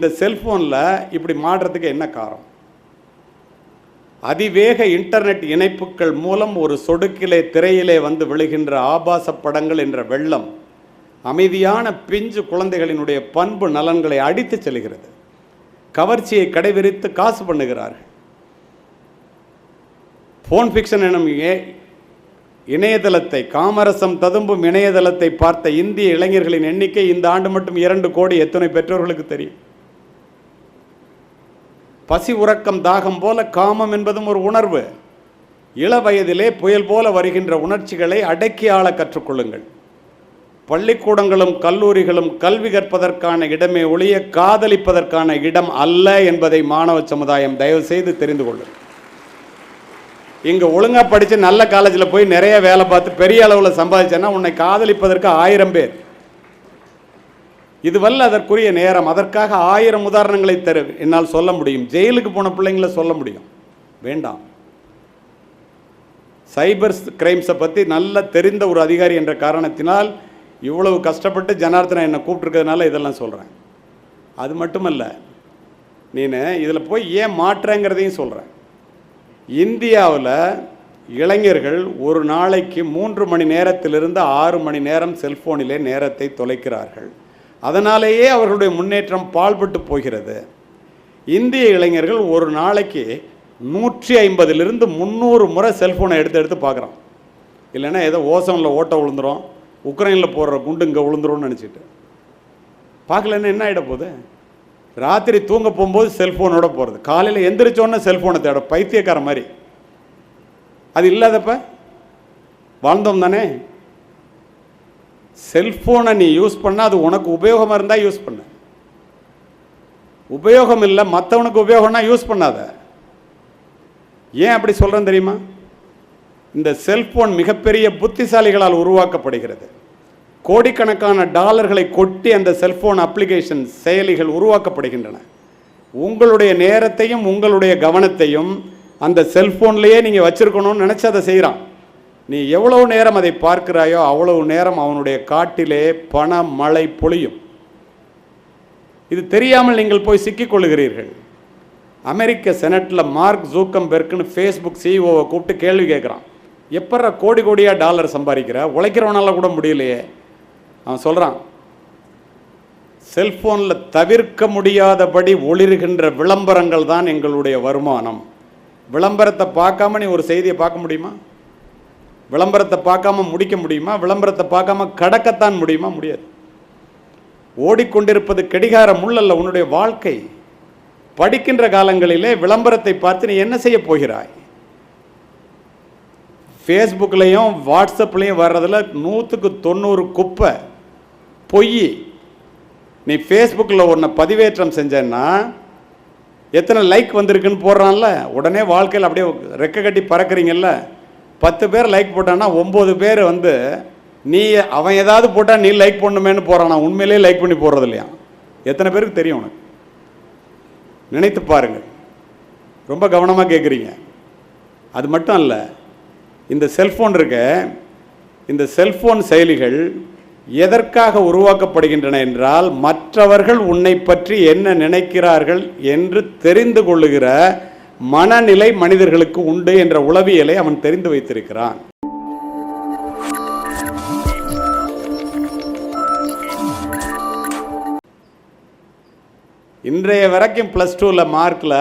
இந்த செல்ஃபோனில் இப்படி மாடுறதுக்கு என்ன காரணம்? அதிவேக இன்டர்நெட் இணைப்புகள் மூலம் ஒரு சொடுக்கிலே திரையிலே வந்து விழுகின்ற ஆபாச படங்கள் என்ற வெள்ளம் அமைதியான பிஞ்சு குழந்தைகளினுடைய பண்பு நலன்களை அடித்து செல்கிறது. கவர்ச்சியை கடைவிரித்து காசு பண்ணுகிறார்கள். ஃபோன் ஃபிக்ஷன் எனும் ஏ- இணையதளத்தை காமரசம் ததும்பும் இணையதளத்தை பார்த்த இந்திய இளைஞர்களின் எண்ணிக்கை இந்த ஆண்டு மட்டும் இரண்டு கோடி. எத்தனை பெற்றோர்களுக்கு தெரியும்? பசி உறக்கம் தாகம் போல காமம் என்பதும் ஒரு உணர்வு. இள வயதிலே புயல் போல வருகின்ற உணர்ச்சிகளை அடக்கி ஆள கற்றுக்கொள்ளுங்கள். பள்ளிக்கூடங்களும் கல்லூரிகளும் கல்வி கற்பதற்கான இடமே ஒழிய காதலிப்பதற்கான இடம் அல்ல என்பதை மாணவ சமுதாயம் தயவு செய்து தெரிந்து கொள்ளும். இங்கே ஒழுங்காக படித்து நல்ல காலேஜில் போய் நிறைய வேலை பார்த்து பெரிய அளவில் சம்பாதிச்சேன்னா உன்னை காதலிப்பதற்கு ஆயிரம் பேர். இதுவல்ல அதற்குரிய நேரம். அதற்காக ஆயிரம் உதாரணங்களை தரு. என்னால் சொல்ல முடியும். ஜெயிலுக்கு போன பிள்ளைங்கள சொல்ல முடியும். வேண்டாம். சைபர் கிரைம்ஸை பற்றி நல்ல தெரிந்த ஒரு அதிகாரி என்ற காரணத்தினால் இவ்வளவு கஷ்டப்பட்டு ஜனார்த்தனா என்னை கூப்பிட்டுருக்கிறதுனால இதெல்லாம் சொல்கிறேன் அது மட்டுமல்ல நீனு இதில் போய் ஏன் மாற்றங்கிறதையும் சொல்கிறேன் இந்தியாவில் இளைஞர்கள் ஒரு நாளைக்கு மூன்று மணி நேரத்திலிருந்து ஆறு மணி நேரம் செல்ஃபோனிலே நேரத்தை தொலைக்கிறார்கள். அதனாலேயே அவர்களுடைய முன்னேற்றம் பாழ்பட்டு போகிறது. இந்திய இளைஞர்கள் ஒரு நாளைக்கு நூற்றி ஐம்பதுலேருந்து முந்நூறு முறை செல்ஃபோனை எடுத்து எடுத்து பார்க்குறான். இல்லைன்னா ஏதோ ஓசனில் ஓட்ட விழுந்துரும் உக்ரைனில் போடுற குண்டு இங்கே விழுந்துரும்னு நினச்சிட்டு. பார்க்கலன்னா என்ன ஆகிட போகுது? ராத்திரி தூங்க போகும்போது செல்ஃபோனோட போகிறது. காலையில் எந்திரிச்சோன்னே செல்ஃபோனை தேட பைத்தியக்கார மாதிரி. அது இல்லாதப்ப வாழ்ந்தோம் தானே? செல்ஃபோனை நீ யூஸ் பண்ணால் அது உனக்கு உபயோகமாக இருந்தால் யூஸ் பண்ணு. உபயோகம் இல்லை மற்றவனுக்கு உபயோகம்னா யூஸ் பண்ணாத. ஏன் அப்படி சொல்கிறேன் தெரியுமா? இந்த செல்ஃபோன் மிகப்பெரிய புத்திசாலிகளால் உருவாக்கப்படுகிறது. கோடிக்கணக்கான டாலர்களை கொட்டி அந்த செல்ஃபோன் அப்ளிகேஷன் செயலிகள் உருவாக்கப்படுகின்றன. உங்களுடைய நேரத்தையும் உங்களுடைய கவனத்தையும் அந்த செல்ஃபோன்லேயே நீங்கள் வச்சுருக்கணும்னு நினச்சி அதை செய்கிறான் நீ எவ்வளவு நேரம் அதை பார்க்கிறாயோ அவ்வளவு நேரம் அவனுடைய காட்டிலே பண மழை பொழியும். இது தெரியாமல் நீங்கள் போய் சிக்கிக்கொள்கிறீர்கள் அமெரிக்க செனட்டில் மார்க் ஜூக்கம்பெர்க்குன்னு ஃபேஸ்புக் சிஇஓவை கூப்பிட்டு கேள்வி கேட்குறான். எப்பட்ற கோடி கோடியாக டாலர் சம்பாதிக்கிற? உழைக்கிறவனால கூட முடியலையே. அவன் சொல்கிறான் செல்ஃபோனில் தவிர்க்க முடியாதபடி ஒளிர்கின்ற விளம்பரங்கள் தான் எங்களுடைய வருமானம். விளம்பரத்தை பார்க்காம நீ ஒரு செய்தியை பார்க்க முடியுமா? விளம்பரத்தை பார்க்காம முடிக்க முடியுமா? விளம்பரத்தை பார்க்காம கடக்கத்தான் முடியுமா? முடியாது. ஓடிக்கொண்டிருப்பது கடிகார முள்ளல்ல உன்னுடைய வாழ்க்கை. படிக்கின்ற காலங்களிலே விளம்பரத்தை பார்த்து நீ என்ன செய்ய போகிறாய்? ஃபேஸ்புக்லேயும் வாட்ஸ்அப்லேயும் வர்றதில் நூற்றுக்கு தொண்ணூறு குப்பை பொய். நீ ஃபேஸ்புக்கில் ஒன்றை பதிவேற்றம் செஞ்சேன்னா எத்தனை லைக் வந்திருக்குன்னு போடுறான்ல? உடனே வாழ்க்கையில் அப்படியே ரெக்க கட்டி பறக்கிறீங்கல்ல? பத்து பேர் லைக் போட்டான்னா ஒம்பது பேர் வந்து நீ அவன் ஏதாவது போட்டால் நீ லைக் பண்ணுமேன்னு போகிறானா உண்மையிலேயே லைக் பண்ணி போடுறது இல்லையா எத்தனை பேருக்கு தெரியும் உனக்கு? நினைத்து பாருங்கள் ரொம்ப கவனமாக கேட்குறீங்க அது மட்டும் அல்ல இந்த செல்ஃபோன் இருக்க. இந்த செல்ஃபோன் செயலிகள் எதற்காக உருவாக்கப்படுகின்றன என்றால் மற்றவர்கள் உன்னை பற்றி என்ன நினைக்கிறார்கள் என்று தெரிந்து கொள்ளுகிற மனநிலை மனிதர்களுக்கு உண்டு என்ற உளவியலை அவன் தெரிந்து வைத்திருக்கிறான். இன்றைய வரைக்கும் ப்ளஸ் டூவில் மார்க்கில்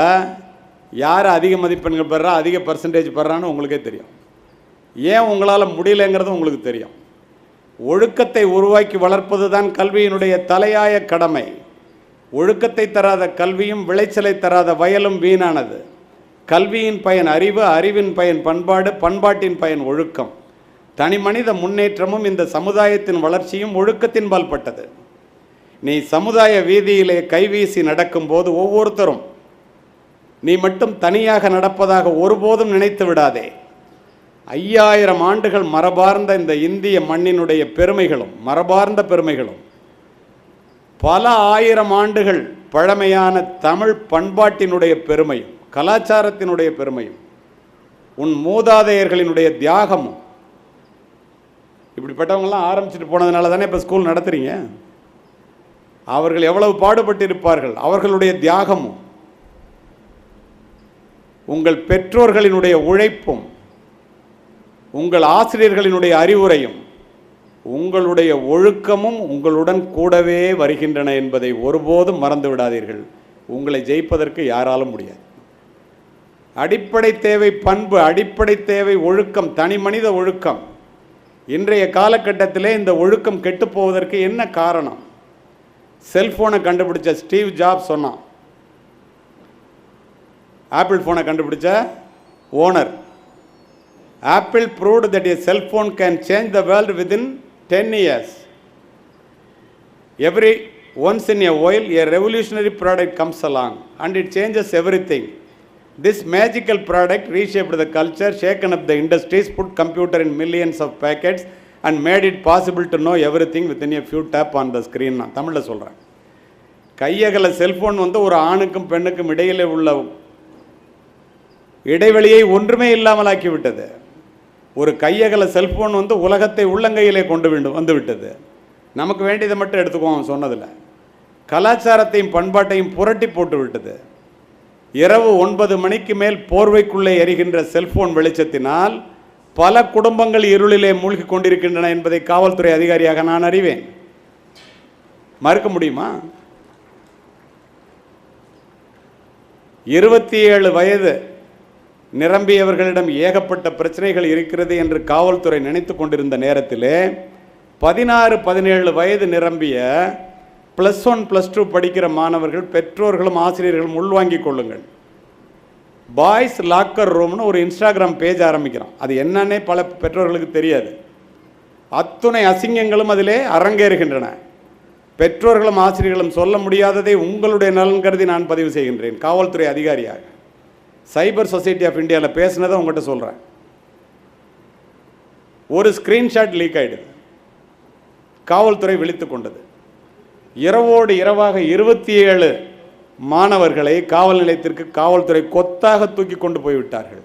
யார் அதிக மதிப்பெண்கள் பெறா அதிக பர்சன்டேஜ் பெறான்னு உங்களுக்கே தெரியும். ஏன் உங்களால் முடியலைங்கிறது உங்களுக்கு தெரியும். ஒழுக்கத்தை உருவாக்கி வளர்ப்பது தான் கல்வியினுடைய தலையாய கடமை. ஒழுக்கத்தை தராத கல்வியும் விளைச்சலை தராத வயலும் வீணானது. கல்வியின் பயன் அறிவு அறிவின் பயன் பண்பாடு பண்பாட்டின் பயன் ஒழுக்கம். தனி மனித முன்னேற்றமும் இந்த சமுதாயத்தின் வளர்ச்சியும் ஒழுக்கத்தின் பால்பட்டது நீ சமுதாய வீதியிலே கைவீசி நடக்கும்போது ஒவ்வொருத்தரும் நீ மட்டும் தனியாக நடப்பதாக ஒருபோதும் நினைத்து விடாதே. ஐயாயிரம் ஆண்டுகள் மரபார்ந்த இந்த இந்திய மண்ணினுடைய பெருமைகளும் மரபார்ந்த பெருமைகளும் பல ஆயிரம் ஆண்டுகள் பழமையான தமிழ் பண்பாட்டினுடைய பெருமையும் கலாச்சாரத்தினுடைய பெருமையும் உன் மூதாதையர்களினுடைய தியாகமும். இப்படிப்பட்டவங்களாம் ஆரம்பிச்சுட்டு போனதுனால தானே இப்போ ஸ்கூல் நடத்துறீங்க? அவர்கள் எவ்வளவு பாடுபட்டிருப்பார்கள்? அவர்களுடைய தியாகமும் உங்கள் பெற்றோர்களினுடைய உழைப்பும் உங்கள் ஆசிரியர்களினுடைய அறிவுரையும் உங்களுடைய ஒழுக்கமும் உங்களுடன் கூடவே வருகின்றன என்பதை ஒருபோதும் மறந்து விடாதீர்கள் உங்களை ஜெயிப்பதற்கு யாராலும் முடியாது. அடிப்படை தேவை பண்பு அடிப்படை தேவை ஒழுக்கம் தனி மனித ஒழுக்கம். இன்றைய காலகட்டத்திலே இந்த ஒழுக்கம் கெட்டு போவதற்கு என்ன காரணம்? செல்ஃபோனை கண்டுபிடிச்ச ஸ்டீவ் ஜாப் சொன்னான். ஆப்பிள் ஃபோனை கண்டுபிடிச்ச owner. Apple proved that a cellphone can change the world within ten years every once in a while a revolutionary product comes along and it changes everything this magical product reshaped the culture shaken up the industries put computer in millions of pockets and made it possible to know everything within a few tap on the screen நான் தமிழில் சொல்கிறேன் கையகல cellphone வந்து ஒரு ஆணுக்கும் பெண்ணுக்கும் இடையிலே உள்ள இடைவெளியை ஒன்றுமே இல்லாமல் ஆக்கிவிட்டது. ஒரு கையகல செல்ஃபோன் வந்து உலகத்தை உள்ளங்கையிலே கொண்டு வேண்டும் வந்துவிட்டது நமக்கு வேண்டியதை மட்டும் எடுத்துக்குவோம் சொன்னதில். கலாச்சாரத்தையும் பண்பாட்டையும் புரட்டி போட்டு விட்டது. இரவு ஒன்பது மணிக்கு மேல் போர்வைக்குள்ளே எரிகின்ற செல்போன் வெளிச்சத்தினால் பல குடும்பங்கள் இருளிலே மூழ்கி கொண்டிருக்கின்றன என்பதை காவல்துறை அதிகாரியாக நான் அறிவேன். மறுக்க முடியுமா? இருபத்தி ஏழு வயது நிரம்பியவர்களிடம் ஏகப்பட்ட பிரச்சனைகள் இருக்கிறது என்று காவல்துறை நினைத்து கொண்டிருந்த நேரத்திலே பதினாறு பதினேழு வயது நிரம்பிய ப்ளஸ் ஒன் ப்ளஸ் டூ படிக்கிற மாணவர்கள் பெற்றோர்களும் ஆசிரியர்களும் உள்வாங்கிக் கொள்ளுங்கள். பாய்ஸ் லாக்கர் ரூம்னு ஒரு இன்ஸ்டாகிராம் பேஜ் ஆரம்பிக்கிறோம். அது என்னன்னே பல பெற்றோர்களுக்கு தெரியாது. அத்துணை அசிங்கங்களும் அதிலே அரங்கேறுகின்றன. பெற்றோர்களும் ஆசிரியர்களும் சொல்ல முடியாததை உங்களுடைய நலன் கருதி நான் பதிவு செய்கின்றேன். காவல்துறை அதிகாரியாக. சைபர் சொசைட்டி ஆஃப் இந்தியாவில் பேசினதை உங்கள்கிட்ட சொல்கிறேன் ஒரு ஸ்க்ரீன்ஷாட் லீக் ஆகிடுது காவல்துறை விழித்து கொண்டது. இரவோடு இரவாக இருபத்தி ஏழு மாணவர்களை காவல் நிலையத்திற்கு காவல்துறை கொத்தாக தூக்கி கொண்டு போய்விட்டார்கள்.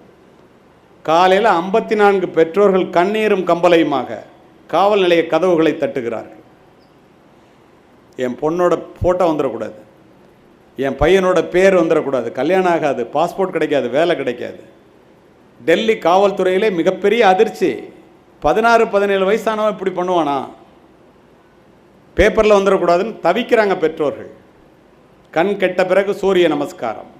காலையில் ஐம்பத்தி நான்கு பெற்றோர்கள் கண்ணீரும் கம்பலையுமாக காவல் நிலைய கதவுகளை தட்டுகிறார்கள். என் பொண்ணோட ஃபோட்டோ வந்துடக்கூடாது. என் பையனோட பேர் வந்துடக்கூடாது. கல்யாணம் ஆகாது பாஸ்போர்ட் கிடைக்காது வேலை கிடைக்காது. டெல்லி காவல்துறையிலே மிகப்பெரிய அதிர்ச்சி. பதினாறு பதினேழு வயசானவன் இப்படி பண்ணுவானா? பேப்பரில் வந்துடக்கூடாதுன்னு தவிக்கிறாங்க பெற்றோர்கள். கண் கெட்ட பிறகு சூரிய நமஸ்காரம்.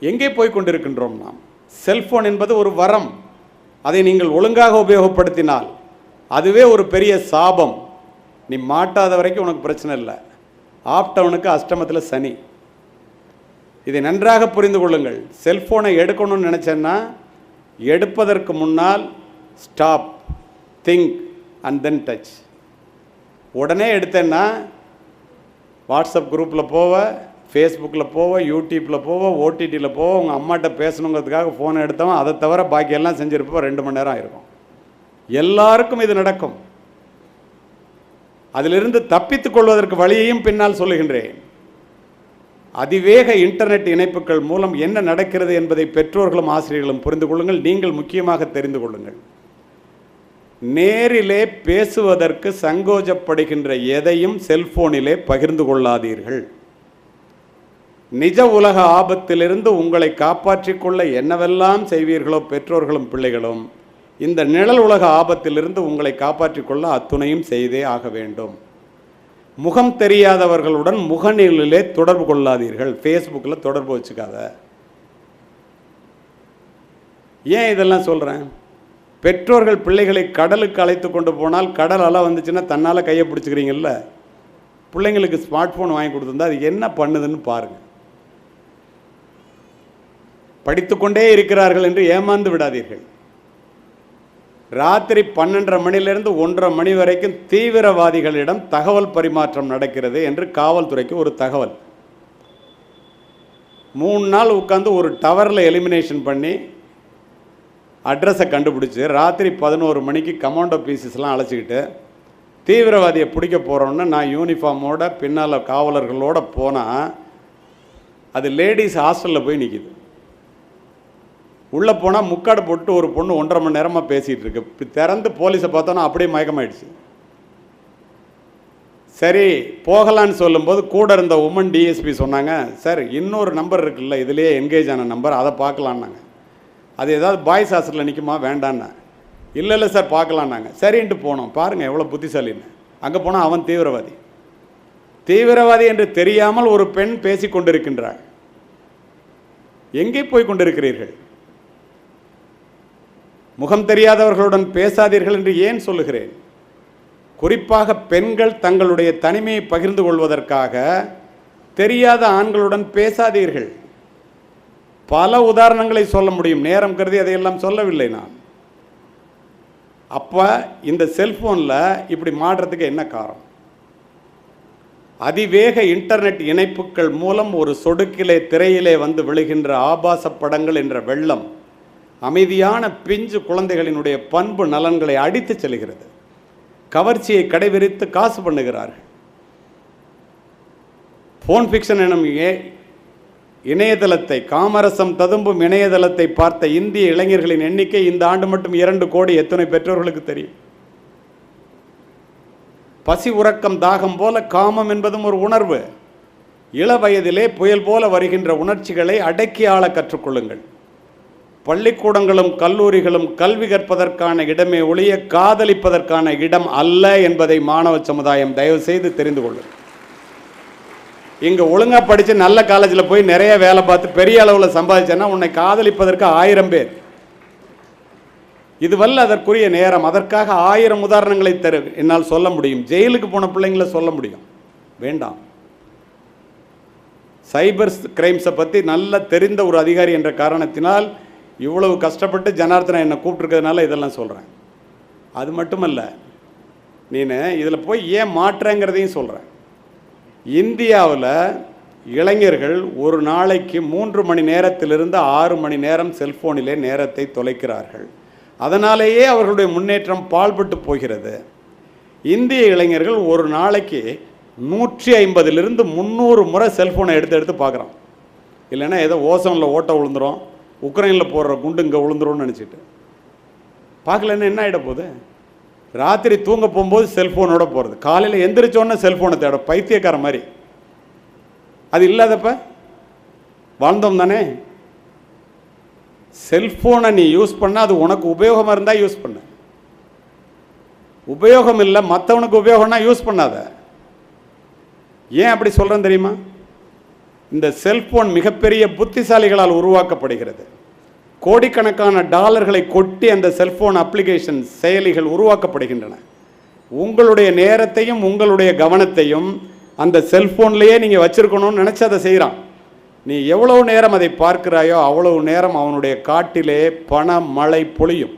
எங்கே போய் கொண்டிருக்கின்றோம் நாம்? செல்ஃபோன் என்பது ஒரு வரம். அதை நீங்கள் ஒழுங்காக உபயோகப்படுத்தினால் அதுவே ஒரு பெரிய சாபம். நீ மாட்டாத வரைக்கும் உனக்கு பிரச்சனை இல்லை. ஆப்டவனுக்கு அஷ்டமத்தில் சனி. இதை நன்றாக புரிந்து கொள்ளுங்கள். செல்ஃபோனை எடுக்கணும்னு நினச்சேன்னா எடுப்பதற்கு முன்னால் stop think and then touch உடனே எடுத்தேன்னா வாட்ஸ்அப் குரூப்பில் போவ ஃபேஸ்புக்கில் போவ யூடியூப்பில் போவ ஓடிடியில் போவ உங்கள் அம்மாட்ட பேசணுங்கிறதுக்காக ஃபோனை எடுத்தவன் அதை தவிர பாக்கியெல்லாம் செஞ்சுருப்போம் ரெண்டு மணி நேரம் ஆயிருக்கும். எல்லாருக்கும் இது நடக்கும். அதிலிருந்து தப்பித்துக் கொள்வதற்கு வழியையும் பின்னால் சொல்லுகின்றேன். அதிவேக இன்டர்நெட் இணைப்புகள் மூலம் என்ன நடக்கிறது என்பதை பெற்றோர்களும் ஆசிரியர்களும் புரிந்து கொள்ளுங்கள். நீங்கள் முக்கியமாக தெரிந்து கொள்ளுங்கள். நேரிலே பேசுவதற்கு சங்கோஜப்படுகின்ற எதையும் செல்போனிலே பகிர்ந்து கொள்ளாதீர்கள். நிஜ உலக ஆபத்திலிருந்து உங்களை காப்பாற்றிக் கொள்ள என்னவெல்லாம் செய்வீர்களோ பெற்றோர்களும் பிள்ளைகளும் இந்த நிழல் உலக ஆபத்திலிருந்து உங்களை காப்பாற்றிக் கொள்ள அத்துணையும் செய்தே ஆக வேண்டும். முகம் தெரியாதவர்களுடன் முகநூலிலே தொடர்பு கொள்ளாதீர்கள். ஃபேஸ்புக்கில் தொடர்பு வச்சுக்காத. ஏன் இதெல்லாம் சொல்கிறேன் பெற்றோர்கள் பிள்ளைகளை கடலுக்கு அழைத்து கொண்டு போனால் கடல் அலை வந்துச்சுன்னா தன்னால் கையை பிடிச்சிக்கிறீங்கல்ல? பிள்ளைங்களுக்கு ஸ்மார்ட் ஃபோன் வாங்கி கொடுத்துருந்தா அது என்ன பண்ணுதுன்னு பாருங்கள் படித்துக்கொண்டே இருக்கிறார்கள் என்று ஏமாந்து விடாதீர்கள். ராத்திரி பன்னெண்டரை மணிலிருந்து ஒன்றரை மணி வரைக்கும் தீவிரவாதிகளிடம் தகவல் பரிமாற்றம் நடக்கிறது என்று காவல்துறைக்கு ஒரு தகவல். மூணு நாள் உட்காந்து ஒரு டவரில் எலிமினேஷன் பண்ணி அட்ரஸை கண்டுபிடிச்சி ராத்திரி பதினோரு மணிக்கு கமாண்டோ பீசஸ்லாம் அழைச்சிக்கிட்டு தீவிரவாதியை பிடிக்க போகிறோன்னு நான் யூனிஃபார்மோட பின்னால் காவலர்களோட போனால் அது லேடிஸ் ஹாஸ்டலில் போய் நிற்கிது உள்ளே போனால் முக்காடு போட்டு ஒரு பொண்ணு ஒன்றரை மணி நேரமாக பேசிகிட்டு இருக்கு. இப்ப திறந்து போலீஸை பார்த்தோன்னா அப்படியே மயக்கமாயிடுச்சு. சரி போகலான்னு சொல்லும்போது கூட இருந்த உமன் டிஎஸ்பி சொன்னாங்க சார் இன்னொரு நம்பர் இருக்குல்ல இதுலேயே என்கேஜ் ஆன நம்பர் அதை பார்க்கலான்னாங்க. அது ஏதாவது பாய்ஸ் ஹாஸ்டலில் நிற்குமா வேண்டான்னா. இல்லை இல்லை சார் பார்க்கலான்னாங்க. சரின்ட்டு போனோம். பாருங்கள் எவ்வளோ புத்திசாலின்னு. அங்கே போனால் அவன் தீவிரவாதி. தீவிரவாதி என்று தெரியாமல் ஒரு பெண் பேசி கொண்டிருக்கின்றாள். எங்கே போய் கொண்டிருக்கிறீர்கள்? முகம் தெரியாதவர்களுடன் பேசாதீர்கள் என்று ஏன் சொல்லுகிறேன்? குறிப்பாக பெண்கள் தங்களுடைய தனிமையை பகிர்ந்து கொள்வதற்காக தெரியாத ஆண்களுடன் பேசாதீர்கள். பல உதாரணங்களை சொல்ல முடியும். நேரம் கருதி அதையெல்லாம் சொல்லவில்லை நான். அப்போ இந்த செல்ஃபோனில் இப்படி மாடுறதுக்கு என்ன காரணம்? அதிவேக இன்டர்நெட் இணைப்புகள் மூலம் ஒரு சொடுக்கிலே திரையிலே வந்து விழுகின்ற ஆபாச படங்கள் என்ற வெள்ளம் அமைதியான பிஞ்சு குழந்தைகளினுடைய பண்பு நலன்களை அடித்துச் செல்கிறது. கவர்ச்சியை கடைவிரித்து காசு பண்ணுகிறார்கள். ஃபோன் ஃபிக்ஷன் எனும் ஏ- இணையதளத்தை காமரசம் ததும்பும் இணையதளத்தை பார்த்த இந்திய இளைஞர்களின் எண்ணிக்கை இந்த ஆண்டு மட்டும் இரண்டு கோடி எத்தனை பெற்றோர்களுக்கு தெரியும். பசி உறக்கம் தாகம் போல காமம் என்பதும் ஒரு உணர்வு. இள வயதிலே புயல் போல வருகின்ற உணர்ச்சிகளை அடக்கி ஆள கற்றுக்கொள்ளுங்கள். பள்ளிக்கூடங்களும் கல்லூரிகளும் கல்வி கற்பதற்கான இடமே ஒழிய காதலிப்பதற்கான இடம் அல்ல என்பதை மாணவ சமுதாயம் தயவு செய்து தெரிந்து கொள்ளும் இங்கே ஒழுங்காக படித்து நல்ல காலேஜில் போய் நிறைய வேலை பார்த்து பெரிய அளவில் சம்பாதிச்சேன்னா உன்னை காதலிப்பதற்கு ஆயிரம் பேர். இதுவல்ல அதற்குரிய நேரம். அதற்காக ஆயிரம் உதாரணங்களை தரு. என்னால் சொல்ல முடியும். ஜெயிலுக்கு போன பிள்ளைங்கள சொல்ல முடியும். வேண்டாம். சைபர் கிரைம்ஸை பற்றி நல்லா தெரிந்த ஒரு அதிகாரி என்ற காரணத்தினால் இவ்வளவு கஷ்டப்பட்டு ஜனார்த்தனா என்னை கூப்பிட்டுருக்கிறதுனால இதெல்லாம் சொல்கிறேன் அது மட்டுமல்ல நீ இதில் போய் ஏன் மாற்றுறேங்கிறதையும் சொல்கிறேன் இந்தியாவில் இளைஞர்கள் ஒரு நாளைக்கு மூன்று மணி நேரத்திலிருந்து ஆறு மணி நேரம் செல்ஃபோனிலே நேரத்தை தொலைக்கிறார்கள். அதனாலேயே அவர்களுடைய முன்னேற்றம் பால்பட்டு போகிறது. இந்திய இளைஞர்கள் ஒரு நாளைக்கு நூற்றி ஐம்பதிலிருந்து முந்நூறு முறை செல்ஃபோனை எடுத்து எடுத்து பார்க்குறான். இல்லைன்னா ஏதோ ஓசோனில் ஓட்ட விழுந்துரும் உக்ரைனில் போடுற குண்டு இங்கே விழுந்துரும்னு நினச்சிட்டு. பார்க்கலன்னா என்ன ஆகிட போகுது? ராத்திரி தூங்க போகும்போது செல்ஃபோனோட போகிறது காலையில் எந்திரிச்சோன்னே செல்ஃபோனை தேட பைத்தியக்கார மாதிரி. அது இல்லாதப்ப வாழ்ந்தோம் தானே? செல்ஃபோனை நீ யூஸ் பண்ண அது உனக்கு உபயோகமாக இருந்தால் யூஸ் பண்ணு. உபயோகம் இல்லை மற்றவனுக்கு உபயோகம்னா யூஸ் பண்ணாத. ஏன் அப்படி சொல்கிறேன் தெரியுமா? இந்த செல்ஃபோன் மிகப்பெரிய புத்திசாலிகளால் உருவாக்கப்படுகிறது. கோடிக்கணக்கான டாலர்களை கொட்டி அந்த செல்போன் அப்ளிகேஷன் செயலிகள் உருவாக்கப்படுகின்றன. உங்களுடைய நேரத்தையும் உங்களுடைய கவனத்தையும் அந்த செல்போன்லேயே நீங்கள் வச்சுருக்கணும்னு நினச்சி அதை செய்கிறான் நீ எவ்வளவு நேரம் அதை பார்க்கிறாயோ அவ்வளவு நேரம் அவனுடைய காட்டிலே பண மழை பொழியும்.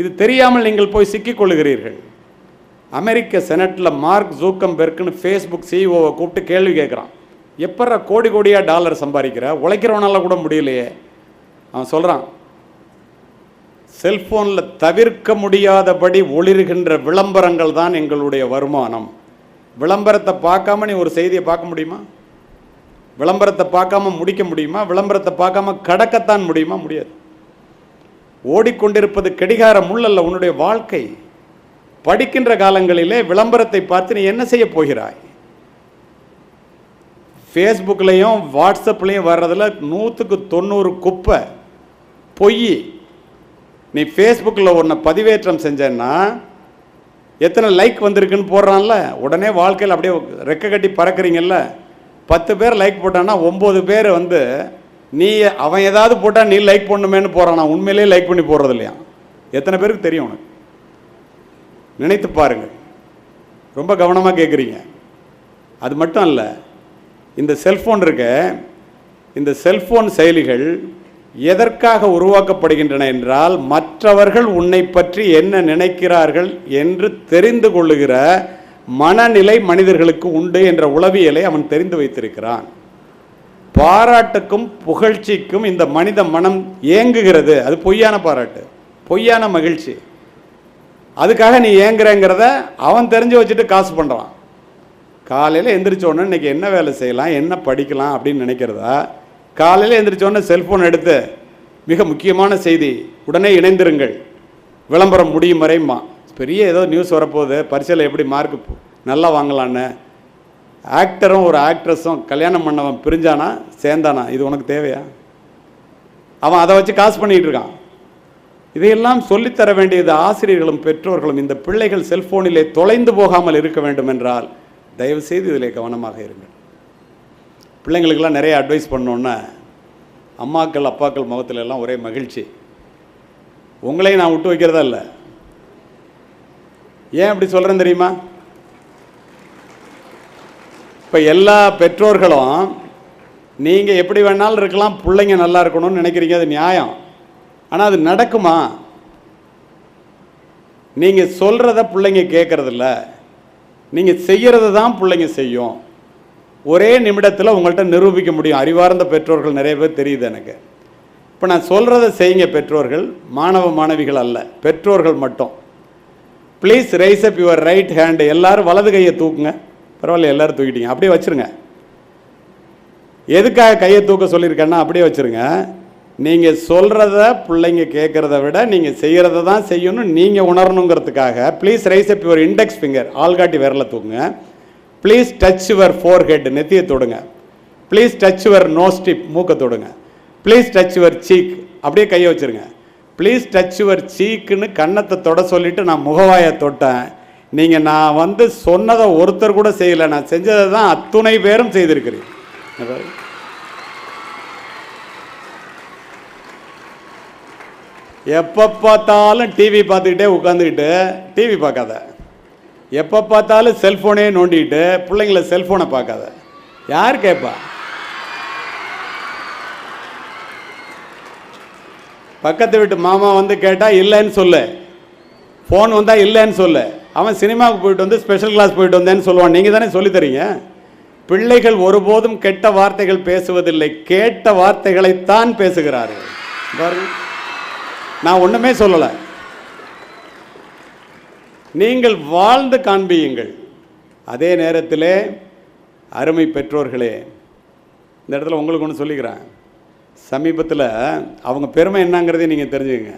இது தெரியாமல் நீங்கள் போய் சிக்கிக்கொள்கிறீர்கள் அமெரிக்க செனட்டில் மார்க் ஜூக்கம்பெர்க்குன்னு ஃபேஸ்புக் சிஇஓவை கூப்பிட்டு கேள்வி கேட்குறான் எப்பட்றா கோடி கோடியாக டாலர் சம்பாதிக்கிற? உழைக்கிறவனால கூட முடியலையே. அவன் சொல்கிறான் செல்ஃபோனில் தவிர்க்க முடியாதபடி ஒளிர்கின்ற விளம்பரங்கள் தான் எங்களுடைய வருமானம். விளம்பரத்தை பார்க்காம நீ ஒரு செய்தியை பார்க்க முடியுமா? விளம்பரத்தை பார்க்காம முடிக்க முடியுமா? விளம்பரத்தை பார்க்காம கடக்கத்தான் முடியுமா? முடியாது. ஓடிக்கொண்டிருப்பது கடிகார முள்ளல்ல உன்னுடைய வாழ்க்கை. படிக்கின்ற காலங்களிலே விளம்பரத்தை பார்த்து நீ என்ன செய்ய போகிறாய்? ஃபேஸ்புக்லேயும் வாட்ஸ்அப்லேயும் வர்றதில் நூற்றுக்கு தொண்ணூறு குப்பை பொய். நீ ஃபேஸ்புக்கில் ஒன்றை பதிவேற்றம் செஞ்சேன்னா எத்தனை லைக் வந்திருக்குன்னு போடுறான்ல? உடனே வாழ்க்கையில் அப்படியே ரெக்க கட்டி பறக்கிறீங்கல்ல? பத்து பேர் லைக் போட்டான்னா ஒம்பது பேர் வந்து நீ அவன் ஏதாவது போட்டால் நீ லைக் பண்ணுமேன்னு போகிறான் உண்மையிலேயே லைக் பண்ணி போடுறது இல்லையா? எத்தனை பேருக்கு தெரியும் உனக்கு? நினைத்து பாருங்கள் ரொம்ப கவனமாக கேட்குறீங்க அது மட்டும் இல்லை இந்த செல்ஃபோன் இருக்க இந்த செல்ஃபோன் செயலிகள் எதற்காக உருவாக்கப்படுகின்றன என்றால் மற்றவர்கள் உன்னை பற்றி என்ன நினைக்கிறார்கள் என்று தெரிந்து கொள்ளுகிற மனநிலை மனிதர்களுக்கு உண்டு என்ற உளவியலை அவன் தெரிந்து வைத்திருக்கிறான். பாராட்டுக்கும் புகழ்ச்சிக்கும் இந்த மனித மனம் ஏங்குகிறது. அது பொய்யான பாராட்டு பொய்யான மகிழ்ச்சி. அதுக்காக நீ ஏங்குறங்கிறத அவன் தெரிஞ்சு வச்சுட்டு காசு பண்ணுறான் காலையில் எந்திரிச்சோடனே உடனே இன்னைக்கு என்ன வேலை செய்யலாம் என்ன படிக்கலாம் அப்படின்னு நினைக்கிறதா? காலையில் எந்திரிச்ச உடனே செல்ஃபோன் எடுத்து மிக முக்கியமான செய்தி உடனே இணைந்திருங்கள். விளம்பரம் முடியும் வரையுமா பெரிய ஏதோ நியூஸ் வரப்போகுது பரிசையில் எப்படி மார்க் நல்லா வாங்கலான்னு. ஆக்டரும் ஒரு ஆக்ட்ரஸும் கல்யாணம் பண்ணவன் பிரிஞ்சானா சேர்ந்தானா? இது உனக்கு தேவையா? அவன் அதை வச்சு காசு பண்ணிகிட்டு இருக்கான். இதையெல்லாம் சொல்லித்தர வேண்டியது ஆசிரியர்களும் பெற்றோர்களும். இந்த பிள்ளைகள் செல்போனிலே தொலைந்து போகாமல் இருக்க வேண்டும் என்றால் தயவுசெய்து இதிலே இதில் கவனமாக இருங்கள். பிள்ளைங்களுக்கெல்லாம் நிறைய அட்வைஸ் பண்ணோன்னா அம்மாக்கள் அப்பாக்கள் முகத்துல எல்லாம் ஒரே மகிழ்ச்சி. உங்களையும் நான் விட்டு வைக்கிறதா இல்லை. ஏன் அப்படி சொல்கிறேன் தெரியுமா? இப்போ எல்லா பெற்றோர்களும் நீங்கள் எப்படி வேணாலும் இருக்கலாம் பிள்ளைங்க நல்லா இருக்கணும்னு நினைக்கிறீங்க அது நியாயம். ஆனால் அது நடக்குமா? நீங்கள் சொல்கிறத பிள்ளைங்க கேட்கறதில்ல நீங்கள் செய்கிறத தான் பிள்ளைங்க செய்யும். ஒரே நிமிடத்தில் உங்கள்கிட்ட நிரூபிக்க முடியும். அறிவார்ந்த பெற்றோர்கள் நிறைய பேர் தெரியுது எனக்கு. இப்போ நான் சொல்கிறத செய்யுங்க பெற்றோர்கள். மாணவ மாணவிகள் அல்ல பெற்றோர்கள் மட்டும். Please raise up your right hand எல்லாரும் வலது கையை தூக்குங்க. பரவாயில்ல எல்லோரும் தூக்கிட்டீங்க. அப்படியே வச்சுருங்க. எதுக்காக கையை தூக்க சொல்லியிருக்கேன்னா அப்படியே வச்சுருங்க. நீங்கள் சொல்கிறத பிள்ளைங்க கேட்குறத விட நீங்கள் செய்கிறத தான் செய்யணும். நீங்கள் உணரணுங்கிறதுக்காக please raise up your index finger ஆள்காட்டி விரலை தூக்குங்க. Please touch your forehead நெத்தியை தொடுங்க. Please touch your nose tip மூக்கை தொடுங்க. ப்ளீஸ் டச் யுவர் சீக் அப்படியே கையை வச்சிருங்க. ப்ளீஸ் டச் யுவர் சீக்குன்னு கன்னத்தை தொட சொல்லிவிட்டு நான் முகவாயை தொட்டேன். நீங்கள் நான் வந்து சொன்னதை ஒருத்தர் கூட செய்யலை. நான் செஞ்சதை தான் அத்துணை பேரும் செய்திருக்கிறேன். எப்போ பார்த்தாலும் டிவி பார்த்துக்கிட்டே உட்காந்துக்கிட்டு டிவி பார்க்காத. எப்போ பார்த்தாலும் செல்ஃபோனே நோண்டிட்டு பிள்ளைங்கள செல்ஃபோனை பார்க்காத. யார் கேட்பா பக்கத்து வீட்டு மாமா வந்து கேட்டால் இல்லைன்னு சொல்லு. ஃபோன் வந்தால் இல்லைன்னு சொல்லு. அவன் சினிமாவுக்கு போயிட்டு வந்து ஸ்பெஷல் கிளாஸ் போயிட்டு வந்தேன்னு சொல்லுவான். நீங்கள் தானே சொல்லித்தரீங்க பிள்ளைகள் ஒருபோதும் கெட்ட வார்த்தைகள் பேசுவதில்லை. கேட்ட வார்த்தைகளைத்தான் பேசுகிறார்கள். பாருங்க. நான் ஒன்றுமே சொல்லலை. நீங்கள் வாழ்ந்து காண்பியுங்கள். அதே நேரத்திலே அருமை பெற்றோர்களே இந்த இடத்துல உங்களுக்கு ஒன்று சொல்லிக்கிறேன். சமீபத்தில் அவங்க பெருமை என்னங்கிறதே நீங்கள் தெரிஞ்சுக்கங்க.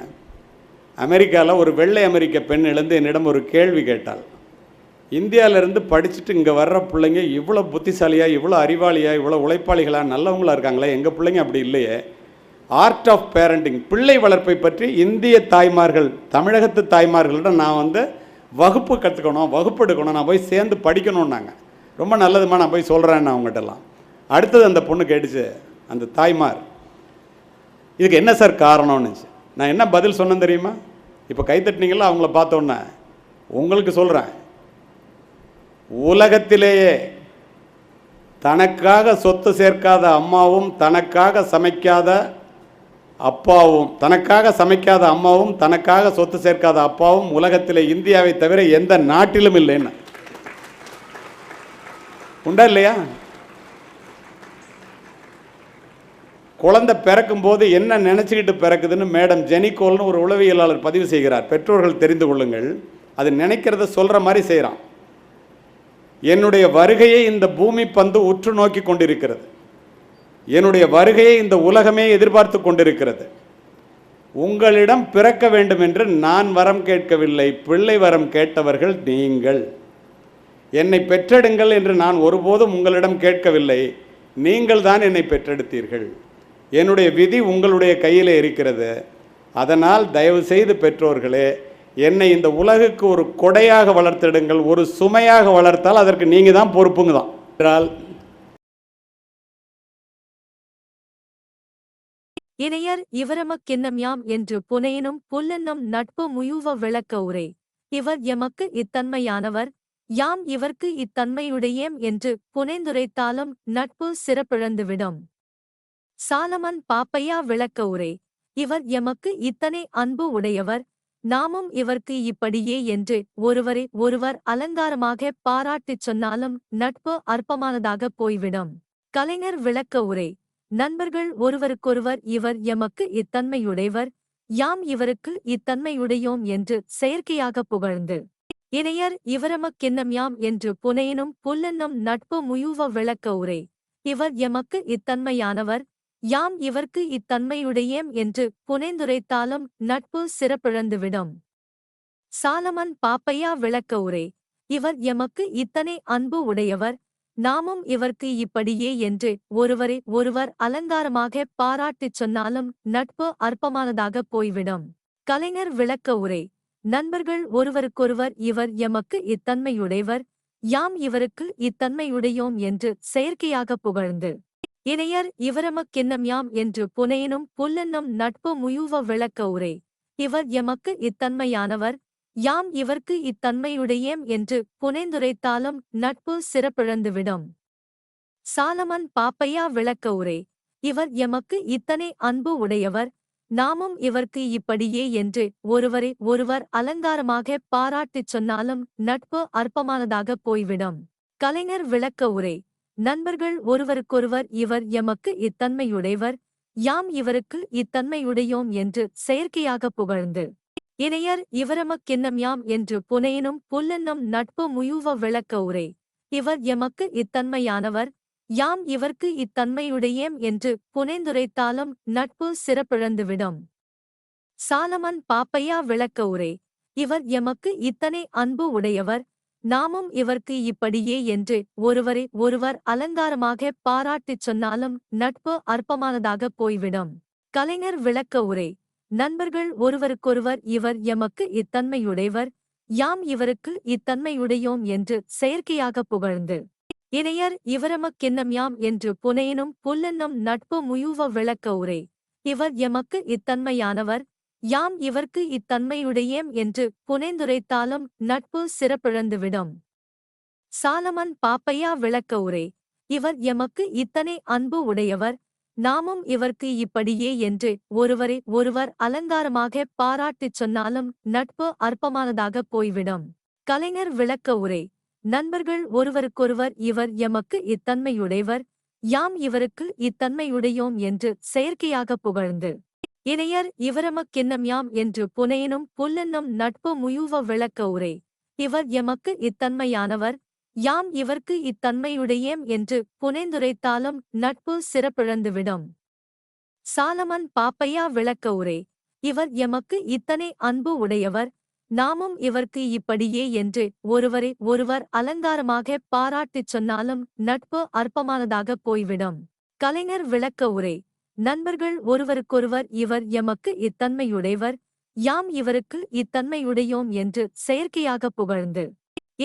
அமெரிக்காவில் ஒரு வெள்ளை அமெரிக்க பெண் இழந்து என்னிடம் ஒரு கேள்வி கேட்டாள். இந்தியாவிலேருந்து படிச்சுட்டு இங்கே வர்ற பிள்ளைங்க இவ்வளோ புத்திசாலியாக இவ்வளோ அறிவாளியாக இவ்வளோ உழைப்பாளிகளாக நல்லவங்களா இருக்காங்களே எங்கள் பிள்ளைங்க அப்படி இல்லையே. ஆர்ட் ஆஃப் பேரண்டிங் பிள்ளை வளர்ப்பை பற்றி இந்திய தாய்மார்கள் தமிழகத்து தாய்மார்களிடம் நான் வந்து வகுப்பு கற்றுக்கணும் வகுப்பு எடுக்கணும் நான் போய் சேர்ந்து படிக்கணும்னாங்க. ரொம்ப நல்லதுமா நான் போய் சொல்கிறேன் அவங்ககிட்டலாம் அடுத்தது அந்த பொண்ணு கேட்டுச்சு அந்த தாய்மார் இதுக்கு என்ன சார் காரணம்னுச்சு நான் என்ன பதில் சொன்னேன் தெரியுமா? இப்போ கைத்தட்டினீங்களா அவங்கள பார்த்தோன்னே உங்களுக்கு சொல்கிறேன் உலகத்திலேயே தனக்காக சொத்து சேர்க்காத அம்மாவும் தனக்காக சமைக்காத அப்பாவும் தனக்காக சமைக்காத அம்மாவும் தனக்காக சொத்து சேர்க்காத அப்பாவும் உலகத்தில் இந்தியாவை தவிர எந்த நாட்டிலும் இல்லைன்னு. உண்டா இல்லையா? குழந்தை பிறக்கும் போது என்ன நினச்சிக்கிட்டு பிறக்குதுன்னு மேடம் ஜெனிகோல்னு ஒரு உளவியலாளர் பதிவு செய்கிறார். பெற்றோர்கள் தெரிந்து கொள்ளுங்கள். அது நினைக்கிறத சொல்கிற மாதிரி செய்கிறான் என்னுடைய வருகையை இந்த பூமி பந்து உற்று நோக்கி கொண்டிருக்கிறது. என்னுடைய வருகையை இந்த உலகமே எதிர்பார்த்து கொண்டிருக்கிறது. உங்களிடம் பிறக்க வேண்டும் என்று நான் வரம் கேட்கவில்லை பிள்ளை வரம் கேட்டவர்கள் நீங்கள். என்னை பெற்றெடுங்கள் என்று நான் ஒருபோதும் உங்களிடம் கேட்கவில்லை நீங்கள் தான் என்னை பெற்றெடுத்தீர்கள். என்னுடைய விதி உங்களுடைய கையில் இருக்கிறது. அதனால் தயவு செய்து பெற்றோர்களே என்னை இந்த உலகுக்கு ஒரு கொடையாக வளர்த்திடுங்கள் ஒரு சுமையாக வளர்த்தால் அதற்கு நீங்கள் தான் பொறுப்புங்க தான். என்றால் இணையர் இவரமக்கென்னம் யாம் என்று புனையினும் புல்லென்னும் நட்பு முயுவ விளக்க உரை. இவர் எமக்கு இத்தன்மையானவர். யாம் இவர்க்கு இத்தன்மையுடையேம் என்று புனைந்துரைத்தாலும் நட்பு சிறப்பிழந்துவிடும். சாலமன் பாப்பையா விளக்க உரை. இவர் எமக்கு இத்தனை அன்பு உடையவர். நாமும் இவர்க்கு இப்படியே என்று ஒருவரை ஒருவர் அலங்காரமாக பாராட்டிச் சொன்னாலும் நட்பு அற்பமானதாக போய்விடும். கலைஞர் விளக்க உரை. நண்பர்கள் ஒருவருக்கொருவர் இவர் எமக்கு இத்தன்மையுடையவர் யாம் இவருக்கு இத்தன்மையுடையோம் என்று செயற்கையாக புகழ்ந்து இணையர் இவரமக்கென்னம் யாம் என்று புனையினும் புல்லென்னும் நட்பு முயுவ விளக்க உரை இவர் எமக்கு இத்தன்மையானவர் யாம் இவர்க்கு இத்தன்மையுடையேம் என்று புனைந்துரைத்தாலும் நட்பு சிறப்பிழந்துவிடும். சாலமன் பாப்பையா விளக்க உரை இவர் எமக்கு இத்தனை அன்பு உடையவர் நாமும் இவர்க்கு இப்படியே என்று ஒருவரை ஒருவர் அலங்காரமாக பாராட்டிச் சொன்னாலும் நட்பு அற்பமானதாக போய்விடும். கலைஞர் விளக்க உரை. நண்பர்கள் ஒருவருக்கொருவர் இவர் எமக்கு இத்தன்மையுடையவர் யாம் இவருக்கு இத்தன்மையுடையோம் என்று செயற்கையாக புகழ்ந்து இணையர் இவரமக்கிண்ணம் யாம் என்று புனையனும் புல்லென்னும் நட்பு முயுவ விளக்க உரை. இவர் எமக்கு இத்தன்மையானவர் யாம் இவர்க்கு இத்தன்மையுடையேம் என்று புனைந்துரைத்தாலும் நட்பு சிறப்பிழந்துவிடும். சாலமன் பாப்பையா விளக்க உரை இவர் எமக்கு இத்தனை அன்பு உடையவர் நாமும் இவர்க்கு இப்படியே என்று ஒருவரை ஒருவர் அலங்காரமாக பாராட்டிச் சொன்னாலும் நட்பு அற்பமானதாக போய்விடும். கலைஞர் விளக்க உரை நண்பர்கள் ஒருவருக்கொருவர் இவர் எமக்கு இத்தன்மையுடையவர் யாம் இவருக்கு இத்தன்மையுடையோம் என்று செயற்கையாக புகழ்ந்து இணையர் இவரமக்கென்னம் யாம் என்று புனையினும் புல்லென்னும் நட்பு முயுவ விளக்க உரை. இவர் எமக்கு இத்தன்மையானவர். யாம் இவர்க்கு இத்தன்மையுடையேம் என்று புனைந்துரைத்தாலும் நட்பு சிறப்பிழந்துவிடும். சாலமன் பாப்பையா விளக்க உரை. இவர் எமக்கு இத்தனை அன்பு உடையவர். நாமும் இவர்க்கு இப்படியே என்று ஒருவரை ஒருவர் அலங்காரமாக பாராட்டிச் சொன்னாலும் நட்பு அற்பமானதாக போய்விடும். கலைஞர் விளக்க உரை. நண்பர்கள் ஒருவருக்கொருவர் இவர் எமக்கு இத்தன்மையுடையவர் யாம் இவருக்கு இத்தன்மையுடையோம் என்று செயற்கையாக புகழ்ந்து இணையர் இவரமக்கென்னம் யாம் என்று புனையனும் புல்லென்னும் நட்பு முயுவ விளக்க உரை இவர் எமக்கு இத்தன்மையானவர் யாம் இவர்க்கு இத்தன்மையுடையேம் என்று புனைந்துரைத்தாலும் நட்பு சிறப்பிழந்துவிடும். சாலமன் பாப்பையா விளக்க உரை இவர் எமக்கு இத்தனை அன்பு உடையவர் நாமும் இவர்க்கு இப்படியே என்று ஒருவரை ஒருவர் அலங்காரமாக பாராட்டிச் சொன்னாலும் நட்பு அற்பமானதாக போய்விடும். கலைஞர் விளக்க உரை நண்பர்கள் ஒருவருக்கொருவர் இவர் எமக்கு இத்தன்மையுடையவர் யாம் இவருக்கு இத்தன்மையுடையோம் என்று செயற்கையாக புகழ்ந்து இணையர் இவரமக்கிண்ணம் யாம் என்று புனையனும் புல்லென்னும் நட்பு முயுவ விளக்க உரை இவர் எமக்கு இத்தன்மையானவர் யாம் இவர்க்கு இத்தன்மையுடையேம் என்று புனைந்துரைத்தாலும் நட்பு சிறப்பிழந்துவிடும். சாலமன் பாப்பையா விளக்க உரை இவர் எமக்கு இத்தனை அன்பு உடையவர் நாமும் இவர்க்கு இப்படியே என்று ஒருவரை ஒருவர் அலங்காரமாக பாராட்டிச் சொன்னாலும் நட்பு அற்பமானதாக போய்விடும். கலைஞர் விளக்க உரை நண்பர்கள் ஒருவருக்கொருவர் இவர் எமக்கு இத்தன்மையுடையவர் யாம் இவருக்கு இத்தன்மையுடையோம் என்று செயற்கையாக புகழ்ந்து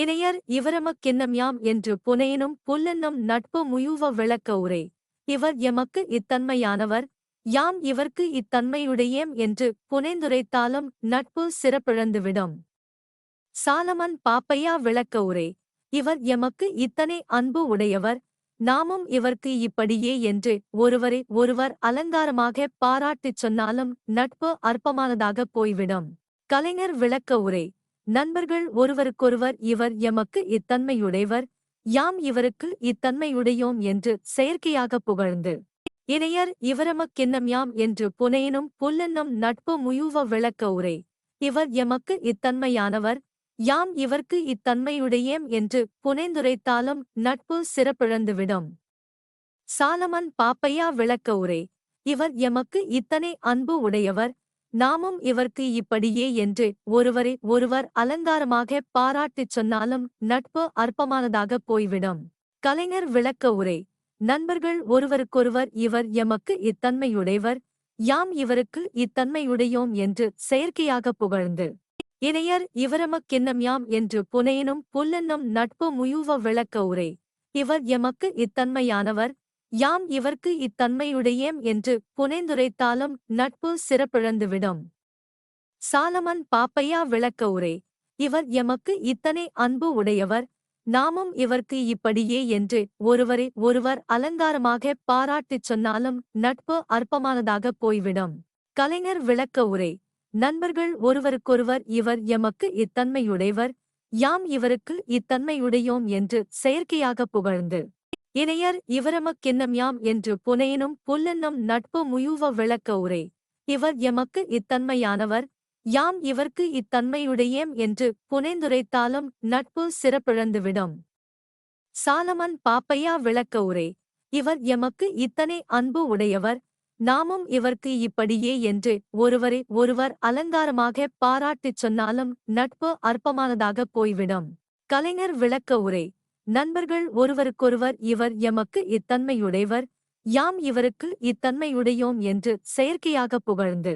இணையர் இவரமக்கென்னம் யாம் என்று புனையினும் புல்லென்னும் நட்பு முயுவ விளக்க உரை. இவர் எமக்கு இத்தன்மையானவர். யாம் இவர்க்கு இத்தன்மையுடையேம் என்று புனைந்துரைத்தாலும் நட்பு சிறப்பிழந்துவிடும். சாலமன் பாப்பையா விளக்க உரை. இவர் எமக்கு இத்தனை அன்பு உடையவர். நாமும் இவர்க்கு இப்படியே என்று ஒருவரை ஒருவர் அலங்காரமாக பாராட்டிச் சொன்னாலும் நட்பு அற்பமானதாக போய்விடும். கலைஞர் விளக்க உரை. நண்பர்கள் ஒருவருக்கொருவர் இவர் எமக்கு இத்தன்மையுடையவர் யாம் இவருக்கு இத்தன்மையுடையோம் என்று செயற்கையாக புகழ்ந்து இணையர் இவரமக்கிண்ணம் யாம் என்று புனையினும் புல்லென்னும் நட்பு முயுவ விளக்க உரை இவர் எமக்கு இத்தன்மையானவர் யாம் இவர்க்கு இத்தன்மையுடையேம் என்று புனைந்துரைத்தாலும் நட்பு சிறப்பிழந்துவிடும். சாலமன் பாப்பையா விளக்க உரை இவர் எமக்கு இத்தனை அன்பு உடையவர் நாமும் இவர்க்கு இப்படியே என்று ஒருவரை ஒருவர் அலங்காரமாக பாராட்டிச் சொன்னாலும் நட்பு அற்பமானதாக போய்விடும். கலைஞர் விளக்க உரை. நண்பர்கள் ஒருவருக்கொருவர் இவர் எமக்கு இத்தன்மையுடையவர் யாம் இவருக்கு இத்தன்மையுடையோம் என்று செயற்கையாக புகழ்ந்து. இணையர் இவரமக்கிண்ணம் யாம் என்று புனையனும் புல்லென்னும் நட்பு முயுவ விளக்க உரை. இவர் எமக்கு இத்தன்மையானவர் யாம் இவர்க்கு இத்தன்மையுடையேம் என்று புனைந்துரைத்தாலும் நட்பு சிறப்பிழந்துவிடும். சாலமன் பாப்பையா விளக்க உரை இவர் எமக்கு இத்தனை அன்பு உடையவர் நாமும் இவர்க்கு இப்படியே என்று ஒருவரை ஒருவர் அலங்காரமாக பாராட்டிச் சொன்னாலும் நட்பு அற்பமானதாக போய்விடும். கலைஞர் விளக்க உரை நண்பர்கள் ஒருவருக்கொருவர் இவர் எமக்கு இத்தன்மையுடையவர் யாம் இவருக்கு இத்தன்மையுடையோம் என்று செயற்கையாக புகழ்ந்து இணையர் இவரமக்கென்னம் யாம் என்று புனையினும் புல்லென்னும் நட்பு முயுவ விளக்க உரை. இவர் எமக்கு இத்தன்மையானவர். யாம் இவர்க்கு இத்தன்மையுடையேம் என்று புனைந்துரைத்தாலும் நட்பு சிறப்பிழந்துவிடும். சாலமன் பாப்பையா விளக்க உரை. இவர் எமக்கு இத்தனை அன்பு உடையவர். நாமும் இவர்க்கு இப்படியே என்று ஒருவரை ஒருவர் அலங்காரமாக பாராட்டிச் சொன்னாலும் நட்பு அற்பமானதாக போய்விடும். கலைஞர் விளக்க உரை. நண்பர்கள் ஒருவருக்கொருவர் இவர் எமக்கு இத்தன்மையுடையவர் யாம் இவருக்கு இத்தன்மையுடையோம் என்று செயற்கையாக புகழ்ந்து